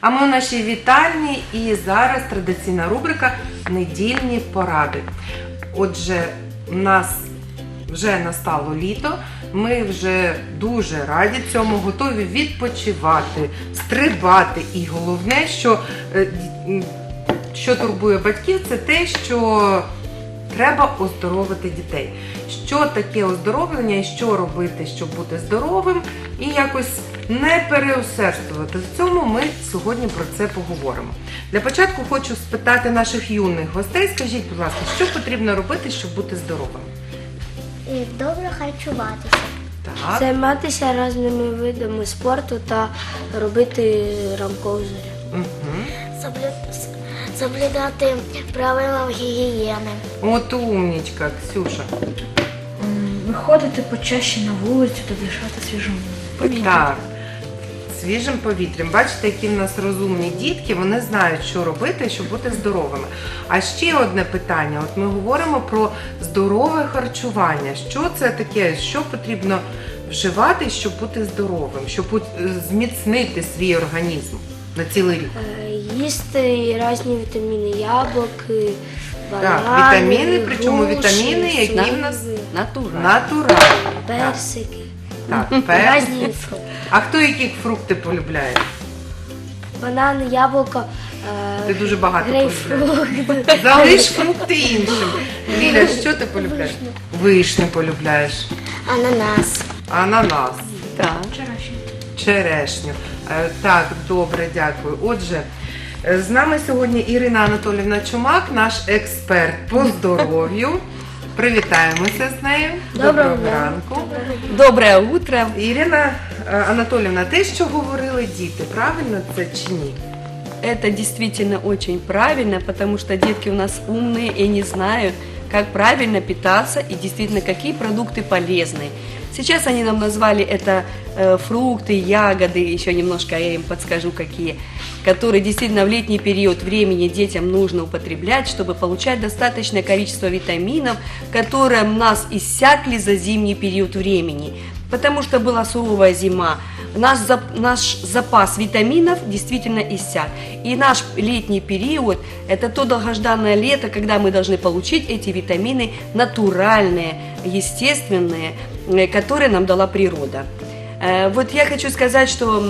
А ми у нашій вітальні і зараз традиційна рубрика Недільні поради. Отже, у нас вже настало літо. Ми вже дуже раді цьому, готові відпочивати, стрибати. І головне, що, е, що турбує батьків, це те, що треба оздоровити дітей. Що таке оздоровлення і що робити, щоб бути здоровим, і якось не переусердствувати. В цьому ми сьогодні про це поговоримо. Для початку хочу спитати наших юних гостей. Скажіть, будь ласка, що потрібно робити, щоб бути здоровим? Добре харчуватися. Так. Займатися різними видами спорту та робити ранкову зарядку. Угу. Соблю- Соблюдати правила гігієни. От умнічка, Ксюша. Виходити почаще на вулицю та дишати свіжим повітрям. Так. Свіжим повітрям. Бачите, які в нас розумні дітки, вони знають, що робити, щоб бути здоровими. А ще одне питання: от ми говоримо про здорове харчування. Що це таке? Що потрібно вживати, щоб бути здоровим, щоб е, зміцнити свій організм на цілий рік? Е, Їсти різні вітаміни, яблуки, Так, банани, вітаміни, причому груші, вітаміни, які сливи, в нас Натурально. натуральні. Персики, так, персик. різні фрукти. А хто які фрукти полюбляє? Банани, яблуко, Ти е, дуже багато полюбляєш. грейпфрут. Залиш фрукти іншим. Ліля, що ти полюбляєш? Вишню полюбляєш. Ананас. Ананас, Так. черешню. Е, Так, добре, дякую. Отже, е, з нами сьогодні Ірина Анатолівна Чумак, наш експерт по здоров'ю. Привітаємося з нею. Доброго дня. ранку. Доброе утро. Ірина е, Анатолівна, те, що говорили діти, правильно це чи ні? Это действительно очень правильно, потому что детки у нас умные и они знают, как правильно питаться и действительно какие продукты полезны. Сейчас они нам назвали это э, фрукты, ягоды, еще немножко я им подскажу какие, которые действительно в летний период времени детям нужно употреблять, чтобы получать достаточное количество витаминов, которые у нас иссякли за зимний период времени. Потому что была суровая зима, наш, зап- наш запас витаминов действительно иссяк. И наш летний период – это то долгожданное лето, когда мы должны получить эти витамины натуральные, естественные, э, которые нам дала природа. Э, Вот я хочу сказать, что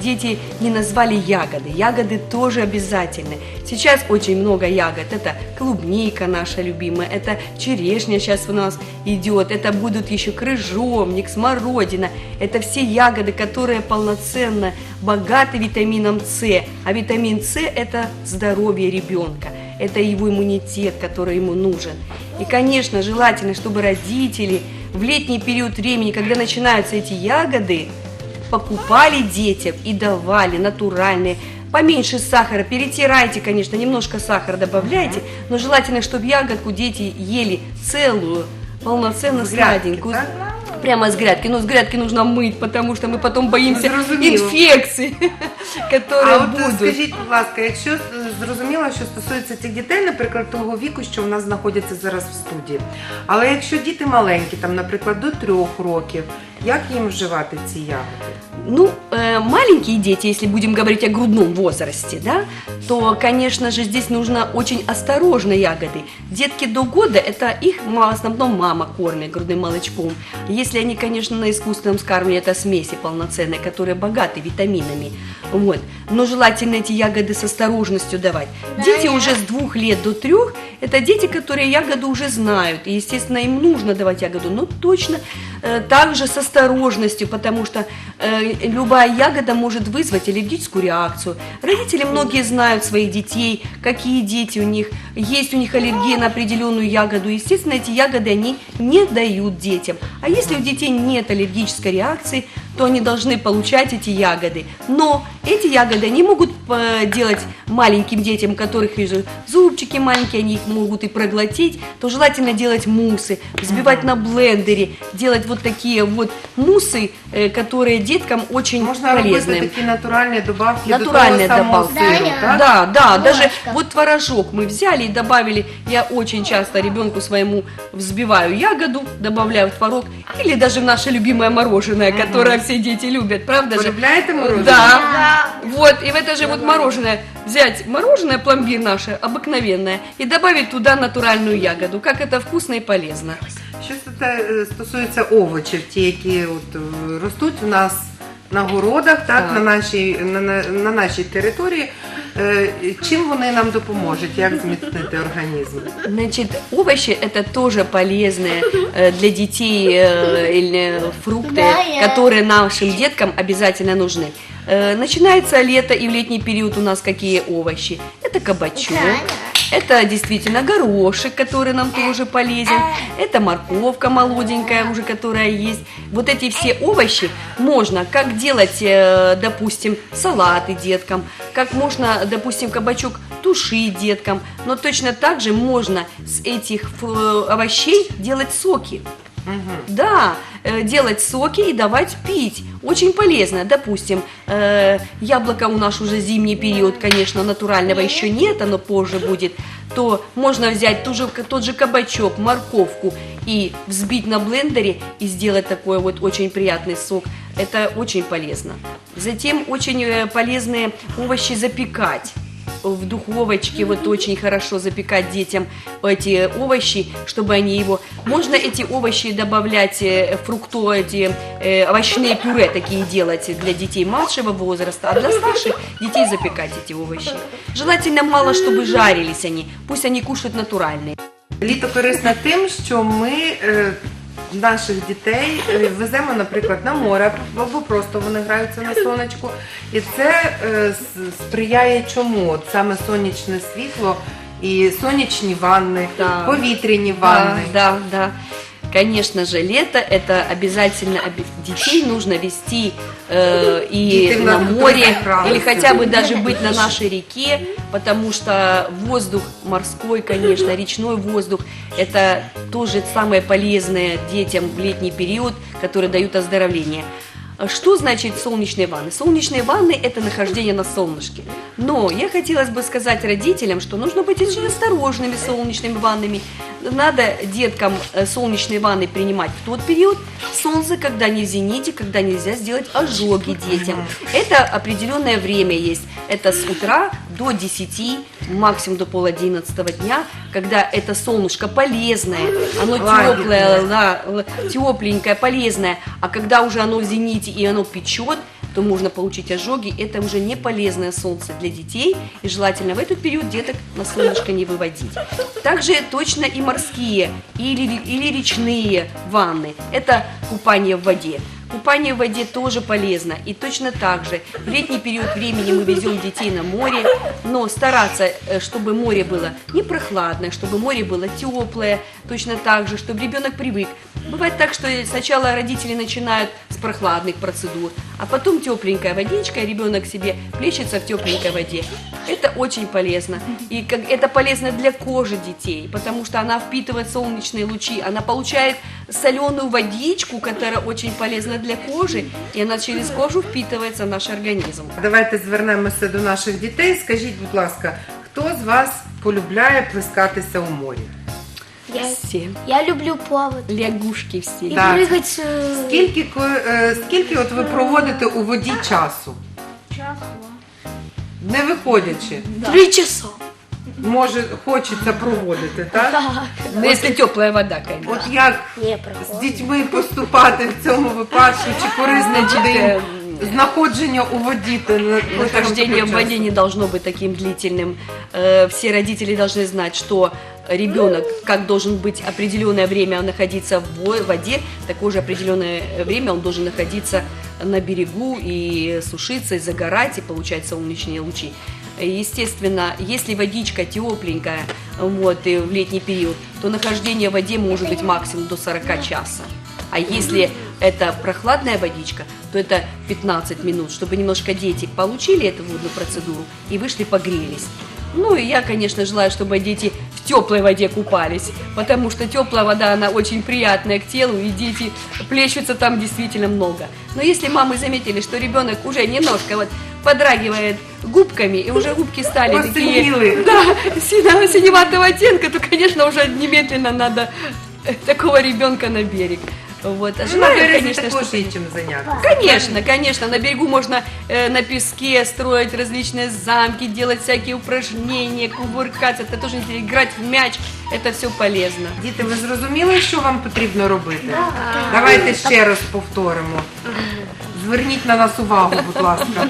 дети не назвали ягоды. Ягоды тоже обязательны. Сейчас очень много ягод. Это клубника наша любимая, это черешня сейчас у нас идет, это будут еще крыжовник, смородина. Это все ягоды, которые полноценно богаты витамином С. А витамин С – это здоровье ребенка, это его иммунитет, который ему нужен. И, конечно, желательно, чтобы родители в летний период времени, когда начинаются эти ягоды, покупали детям и давали натуральные. Поменьше сахара, перетирайте, конечно, немножко сахара добавляйте, но желательно, чтобы ягодку дети ели целую, полноценно С грядки, сладенькую. так? Прямо с грядки. Но с грядки нужно мыть, потому что мы потом боимся Зрозуміло. инфекций, которые А от будут. скажіть, будь ласка, якщо е, зрозуміло, що стосується цих дітей, наприклад, того віку, що в нас знаходяться зараз в студії. Але якщо діти маленькі, там, наприклад, до трьох років, як їм вживати ці ягоди? Ну, э, маленькие дети, если будем говорить о грудном возрасте, да, то, конечно же, здесь нужно очень осторожно ягоды. Детки до года, это их ма- в основном мама кормит грудным молочком. Если они, конечно, на искусственном скармливании, это смеси полноценные, которые богаты витаминами. Вот. Но желательно эти ягоды с осторожностью давать. Дети уже с двух лет до трех, это дети, которые ягоду уже знают. И, естественно, им нужно давать ягоду, но точно э, также с осторожностью, потому что э, любая ягода может вызвать аллергическую реакцию. Родители многие знают своих детей, какие дети у них, есть у них аллергия на определенную ягоду. Естественно, эти ягоды они не дают детям. А если у детей нет аллергической реакции, то они должны получать эти ягоды. Но эти ягоды они могут э, делать маленьким детям, у которых вижу зубчики маленькие, они их могут и проглотить, то желательно делать муссы, взбивать на блендере, делать вот вот такие вот мусы, э, которые деткам очень Можна робити полезны. такі натуральні добавки Натуральні до того самого добавки. сиру, Да, так? Да, да, даже Булочка. вот творожок мы взяли и добавили. Я очень часто ребенку своему взбиваю ягоду, добавляю в творог, или даже в наше любимое мороженое, которое все дети любят, правда же? Полюбляєте морозиво? Да. Вот, и в это же вот мороженое взять мороженое, пломбир наше, обыкновенное, и добавить туда натуральную ягоду. Как это вкусно и полезно. Що це е, стосується овочів, ті, які от, е, ростуть у нас на городах, так, Так. На, нашій, на, на, на нашій території, е, чим вони нам допоможуть, як зміцнити організм? Значит, овощи это тоже полезные э, для детей э, или фрукты, Да, я- которые нашим деткам обязательно нужны. Э, Начинается лето и в летний период у нас какие овощи? Это кабачок, это действительно горошек, который нам тоже полезен, это морковка молоденькая уже, которая есть. Вот эти все овощи можно как делать, э, допустим, салаты деткам, как можно, допустим, кабачок тушить деткам, но точно так же можно с этих ф- овощей делать соки. Да, э, делать соки и давать пить. Очень полезно. Допустим, э, яблоко у нас уже зимний период, конечно, натурального еще нет, оно позже будет. То можно взять ту же, тот же кабачок, морковку и взбить на блендере и сделать такой вот очень приятный сок. Это очень полезно. Затем очень э, полезные овощи запекать в духовочке вот очень хорошо запекать детям эти овощи, чтобы они его... Можно эти овощи добавлять, э, фрукту, эти э, овощные пюре такие делать для детей младшего возраста, а для старших детей запекать эти овощи. Желательно мало, чтобы жарились они, пусть они кушают натуральные. Літо корисне тим, що ми наших дітей е, веземо, наприклад, на море або просто вони граються на сонечку. І це е, сприяє чому? От саме сонячне світло і сонячні ванни, повітряні ванни. Да, да, да. Конечно же, лето это обязательно детей нужно вести э, и Детей на надо море, прекрасно. или хотя бы даже быть на нашей реке, потому что воздух морской, конечно, речной воздух, это тоже самое полезное детям в летний период, которые дают оздоровление. А Что значит солнечные ванны? Солнечные ванны – это нахождение на солнышке. Но я хотелось бы сказать родителям, что нужно быть очень осторожными с солнечными ваннами. Надо деткам э, солнечные ванны принимать в тот период солнца, когда не в зените, когда нельзя сделать ожоги детям. Это определенное время есть. Это с утра до 10, максимум до пол одиннадцатого дня, когда это солнышко полезное, оно теплое, да, тепленькое, полезное, а когда уже оно в зените и оно печет, то можно получить ожоги. Это уже не полезное солнце для детей, и желательно в этот период деток на солнышко не выводить. Также точно и морские или, или речные ванны. Это купание в воде. Купание в воде тоже полезно. И точно так же в летний период времени мы везем детей на море, но стараться, э, чтобы море было не прохладное, чтобы море было теплое, точно так же, чтобы ребенок привык. Бывает так, что сначала родители начинают с прохладных процедур, а потом тепленькая водичка, ребенок себе плещется в тепленькой воде. Это очень полезно. И как, это полезно для кожи детей, потому что она впитывает солнечные лучи, она получает соленую водичку, которая очень полезна для кожи, и она через кожу впитывается в наш организм. Давайте звернемося до наших дітей. Скажіть, будь ласка, хто з вас полюбляє плескатися у морі? Я, Все. я люблю плавати. Лягушки все. І Так. пригати. Скільки, ко- е, скільки от ви проводите у воді часу? Не виходячи. Три часа. Може, хочеться проводити, так? Ну, если теплая вода, конечно. От як Не з приходить. дітьми поступати в цьому випадку, чи корисне буде їм знаходження у воді? то на- на Нахождение в такий воде час? не должно быть таким длительным. Э, Все родители должны знать, что ребенок, как должен быть определенное время находиться в во- воде, такое же определенное время он должен находиться на берегу и сушиться, и загорать, и получать солнечные лучи. Естественно, если водичка тепленькая вот, и в летний период, то нахождение в воде может быть максимум до 40 часа. А если это прохладная водичка, то это 15 минут, чтобы немножко дети получили эту водную процедуру и вышли погрелись. Ну и я, конечно, желаю, чтобы дети теплой воде купались, потому что теплая вода, она очень приятная к телу, и дети плещутся там действительно много. Но если мамы заметили, что ребенок уже немножко вот подрагивает губками, и уже губки стали такие да, сине- синеватого оттенка, то, конечно, уже немедленно надо э, такого ребенка на берег. Вот. А Ну, на желаю, березі конечно, також чтобы- є чим зайнятися. Конечно, конечно, на берегу можно э, на песке строить различные замки, делать всякие упражнения, кувыркаться, это тоже интересно, играть в мяч, это все полезно. Діти, ви зрозуміли, що вам потрібно робити? Давайте ще раз повторимо. Зверніть на нас увагу, будь ласка.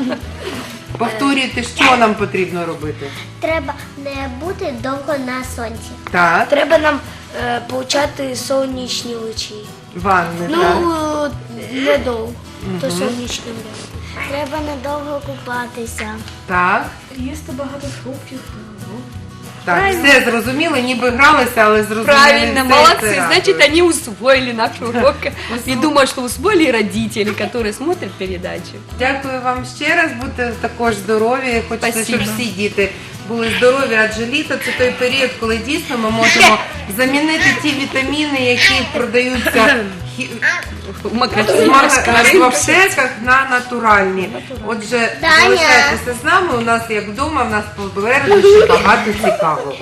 Повторюйте, що нам потрібно робити. Треба не бути довго на сонці. Так, Треба нам е, получати сонячні лучі. Ванни, Ну, так. недовго, то сонячним днем. Треба недовго купатися. Так, Їсти багато фруктів. ну, так, все зрозуміли, ніби гралися, але зрозуміли. Правильно, все, молодцы, це значит радує. они усвоили наш урок. И думаю, что усвоили и родители, которые смотрят передачи. Дякую вам ще раз, будьте також здорові. Хочеться, щоб Спасибо. всі діти були здорові, адже літо це той період, коли дійсно ми можемо замінити ті вітаміни, які продаються хі- В аптеках на натуральні. Отже, Даня. залишайтеся з нами. У нас як вдома, в нас попереду ще багато цікавого.